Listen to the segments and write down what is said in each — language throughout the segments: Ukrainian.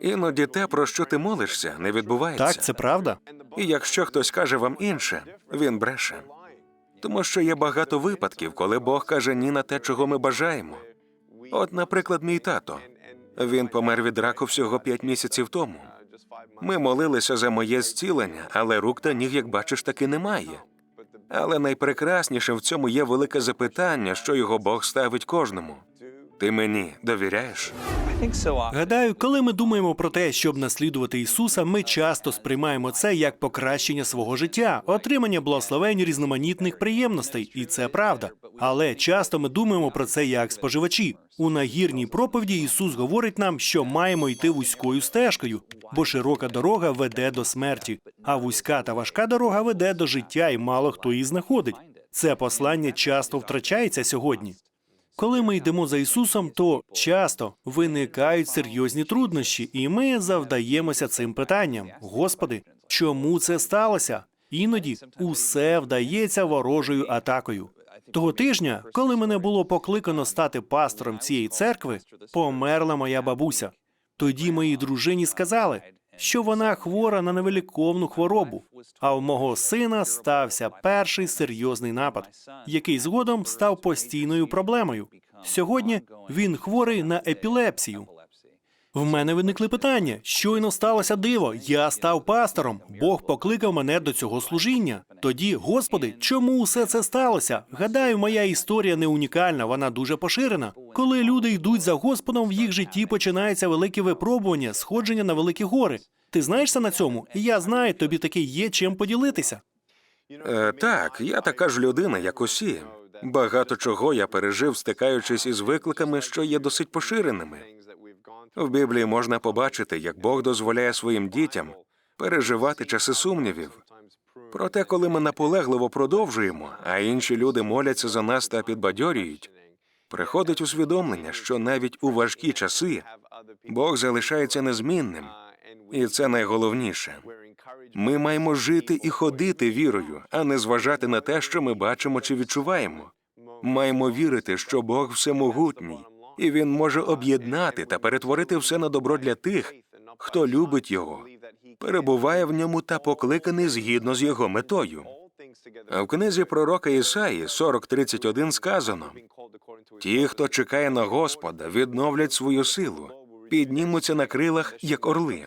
Іноді те, про що ти молишся, не відбувається. Так, це правда. І якщо хтось каже вам інше, він бреше. Тому що є багато випадків, коли Бог каже ні на те, чого ми бажаємо. От, наприклад, мій тато. Він помер від раку всього п'ять місяців тому. Ми молилися за моє зцілення, але рук та ніг, як бачиш, таки немає. Але найпрекрасніше в цьому є велике запитання, що його Бог ставить кожному. Ти мені довіряєш? Гадаю, коли ми думаємо про те, щоб наслідувати Ісуса, ми часто сприймаємо це як покращення свого життя, отримання благословень різноманітних приємностей, і це правда. Але часто ми думаємо про це як споживачі. У нагірній проповіді Ісус говорить нам, що маємо йти вузькою стежкою, бо широка дорога веде до смерті, а вузька та важка дорога веде до життя, і мало хто її знаходить. Це послання часто втрачається сьогодні. Коли ми йдемо за Ісусом, то часто виникають серйозні труднощі, і ми завдаємося цим питанням: Господи, чому це сталося? Іноді усе вдається ворожою атакою. Того тижня, коли мене було покликано стати пастором цієї церкви, померла моя бабуся. Тоді моїй дружині сказали, що вона хвора на невеликовну хворобу. А в мого сина стався перший серйозний напад, який згодом став постійною проблемою. Сьогодні він хворий на епілепсію. В мене виникли питання: щойно сталося диво. Я став пастором. Бог покликав мене до цього служіння. Тоді, Господи, чому усе це сталося? Гадаю, моя історія не унікальна, вона дуже поширена. Коли люди йдуть за Господом, в їх житті починається велике випробування, сходження на великі гори. Ти знаєшся на цьому? Я знаю, тобі таки є чим поділитися. Е, так, я така ж людина, як усі. Багато чого я пережив, стикаючись із викликами, що є досить поширеними. В Біблії можна побачити, як Бог дозволяє своїм дітям переживати часи сумнівів. Проте, коли ми наполегливо продовжуємо, а інші люди моляться за нас та підбадьорюють, приходить усвідомлення, що навіть у важкі часи Бог залишається незмінним, і це найголовніше. Ми маємо жити і ходити вірою, а не зважати на те, що ми бачимо чи відчуваємо. Маємо вірити, що Бог всемогутній, і він може об'єднати та перетворити все на добро для тих, хто любить його, перебуває в ньому та покликаний згідно з його метою. В книзі пророка Ісаї 40.31 сказано: ті, хто чекає на Господа, відновлять свою силу, піднімуться на крилах, як орли.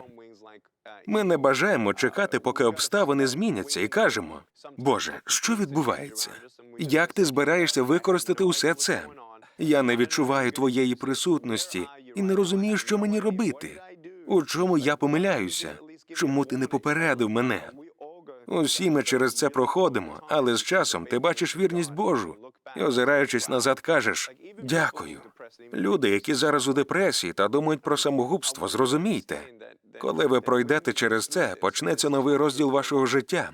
Ми не бажаємо чекати, поки обставини зміняться, і кажемо: Боже, що відбувається? Як ти збираєшся використати усе це? Я не відчуваю твоєї присутності і не розумію, що мені робити. У чому я помиляюся? Чому ти не попередив мене? Усі ми через це проходимо, але з часом ти бачиш вірність Божу і, озираючись назад, кажеш дякую. Люди, які зараз у депресії та думають про самогубство, зрозумійте, коли ви пройдете через це, почнеться новий розділ вашого життя.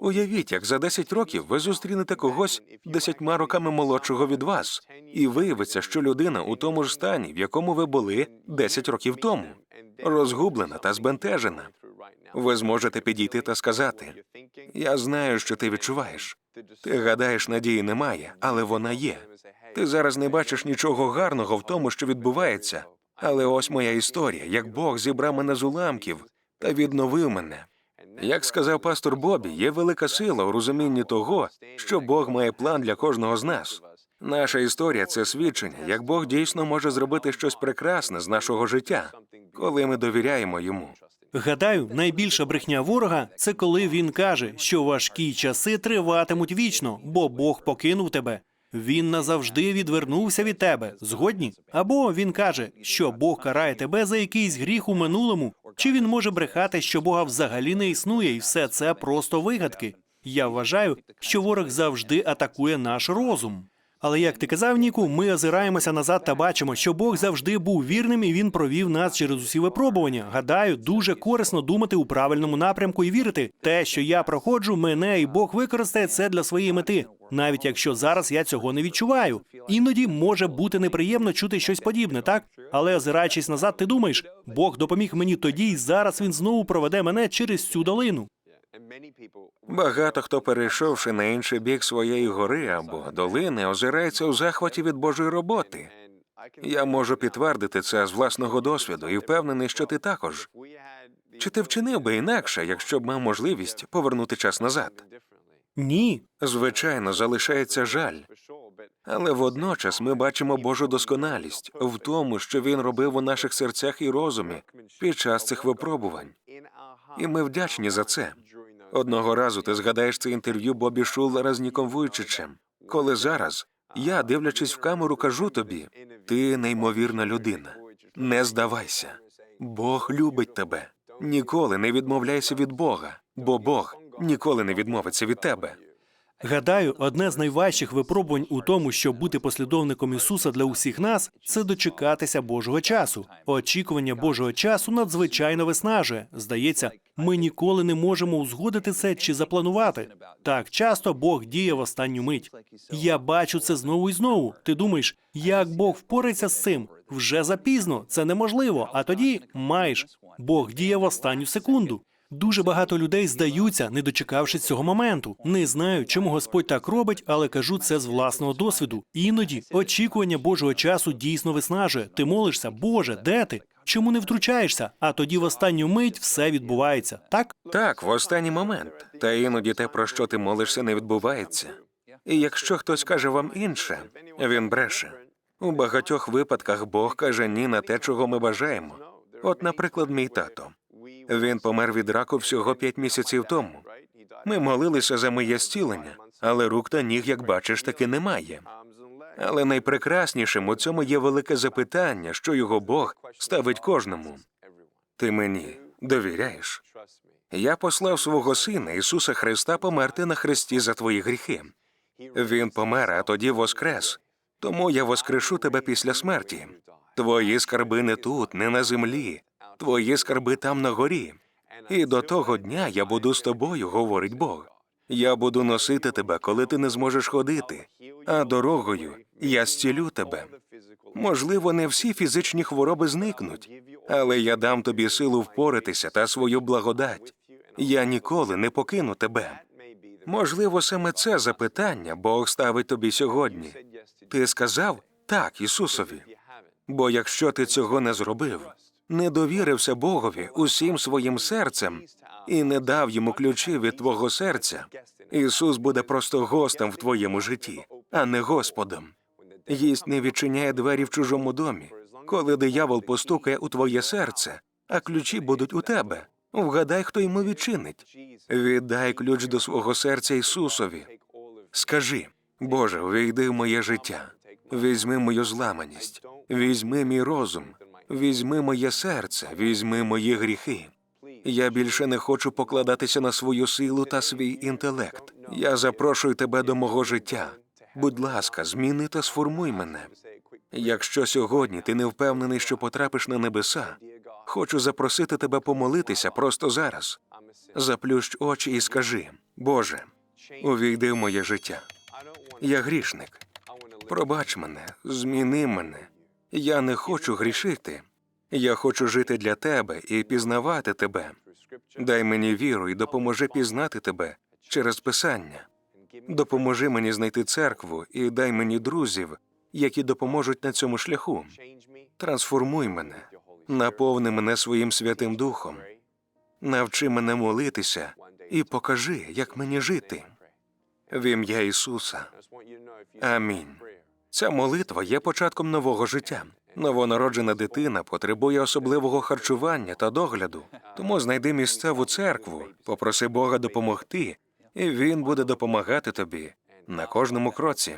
Уявіть, як за 10 років ви зустрінете когось десятьма роками молодшого від вас, і виявиться, що людина у тому ж стані, в якому ви були 10 років тому, розгублена та збентежена. Ви зможете підійти та сказати: Я знаю, що ти відчуваєш. Ти гадаєш, надії немає, але вона є. Ти зараз не бачиш нічого гарного в тому, що відбувається. Але ось моя історія, як Бог зібрав мене з уламків та відновив мене. Як сказав пастор Бобі, є велика сила у розумінні того, що Бог має план для кожного з нас. Наша історія це свідчення, як Бог дійсно може зробити щось прекрасне з нашого життя, коли ми довіряємо йому. Гадаю, найбільша брехня ворога це коли він каже, що важкі часи триватимуть вічно, бо Бог покинув тебе. Він назавжди відвернувся від тебе. Згодні? Або він каже, що Бог карає тебе за якийсь гріх у минулому, чи він може брехати, що Бога взагалі не існує, і все це просто вигадки. Я вважаю, що ворог завжди атакує наш розум. Але як ти казав, Ніку, ми озираємося назад та бачимо, що Бог завжди був вірним і він провів нас через усі випробування. Гадаю, дуже корисно думати у правильному напрямку і вірити. Те, що я проходжу, мене і Бог використає це для своєї мети, навіть якщо зараз я цього не відчуваю. Іноді може бути неприємно чути щось подібне, так? Але озираючись назад, ти думаєш, Бог допоміг мені тоді, і зараз він знову проведе мене через цю долину. Багато хто, перейшовши на інший бік своєї гори або долини, озирається у захваті від Божої роботи. Я можу підтвердити це з власного досвіду і впевнений, що ти також. Чи ти вчинив би інакше, якщо б мав можливість повернути час назад? Ні. Звичайно, залишається жаль, але водночас ми бачимо Божу досконалість в тому, що він робив у наших серцях і розумі під час цих випробувань. І ми вдячні за це. Одного разу ти згадаєш це інтерв'ю Бобі Шулера з Ніком Вуйчичем, коли зараз я, дивлячись в камеру, кажу тобі: ти неймовірна людина. Не здавайся. Бог любить тебе. Ніколи не відмовляйся від Бога, бо Бог ніколи не відмовиться від тебе. Гадаю, одне з найважчих випробувань у тому, щоб бути послідовником Ісуса для усіх нас, це дочекатися Божого часу. Очікування Божого часу надзвичайно виснажує. Здається, ми ніколи не можемо узгодити це чи запланувати. Так часто Бог діє в останню мить. Я бачу це знову і знову. Ти думаєш, як Бог впорається з цим? Вже запізно, це неможливо. А тоді маєш. Бог діє в останню секунду. Дуже багато людей здаються, не дочекавшись цього моменту. Не знаю, чому Господь так робить, але кажу це з власного досвіду. Іноді очікування Божого часу дійсно виснажує. Ти молишся, Боже, де ти? Чому не втручаєшся? А тоді в останню мить все відбувається. Так? Так, в останній момент. Та іноді те, про що ти молишся, не відбувається. І якщо хтось каже вам інше, він бреше. У багатьох випадках Бог каже ні на те, чого ми бажаємо. От, наприклад, мій тато. Він помер від раку всього п'ять місяців тому. Ми молилися за моє зцілення, але рук та ніг, як бачиш, таки немає. Але найпрекраснішим у цьому є велике запитання, що його Бог ставить кожному. Ти мені довіряєш? Я послав свого сина Ісуса Христа померти на хресті за твої гріхи. Він помер, а тоді воскрес. Тому я воскрешу тебе після смерті. Твої скарби не тут, не на землі. Твої скарби там на горі. І до того дня я буду з тобою, говорить Бог. Я буду носити тебе, коли ти не зможеш ходити, а дорогою я зцілю тебе. Можливо, не всі фізичні хвороби зникнуть, але я дам тобі силу впоратися та свою благодать. Я ніколи не покину тебе. Можливо, саме це запитання Бог ставить тобі сьогодні. Ти сказав так Ісусові. Бо якщо ти цього не зробив, не довірився Богові усім своїм серцем і не дав йому ключі від твого серця, Ісус буде просто гостем в твоєму житті, а не Господом. Гість не відчиняє двері в чужому домі, коли диявол постукає у твоє серце, а ключі будуть у тебе. Вгадай, хто йому відчинить. Віддай ключ до свого серця Ісусові. Скажи, Боже, увійди в моє життя, візьми мою зламаність, візьми мій розум, візьми моє серце, візьми мої гріхи. Я більше не хочу покладатися на свою силу та свій інтелект. Я запрошую тебе до мого життя. Будь ласка, зміни та сформуй мене. Якщо сьогодні ти не впевнений, що потрапиш на небеса, хочу запросити тебе помолитися просто зараз. Заплющ очі і скажи: Боже, увійди в моє життя. Я грішник. Пробач мене, зміни мене. Я не хочу грішити. Я хочу жити для тебе і пізнавати тебе. Дай мені віру і допоможи пізнати тебе через писання. Допоможи мені знайти церкву і дай мені друзів, які допоможуть на цьому шляху. Трансформуй мене, наповни мене своїм святим духом, навчи мене молитися і покажи, як мені жити. В ім'я Ісуса. Амінь. Ця молитва є початком нового життя. Новонароджена дитина потребує особливого харчування та догляду. Тому знайди місцеву церкву, попроси Бога допомогти, і Він буде допомагати тобі на кожному кроці.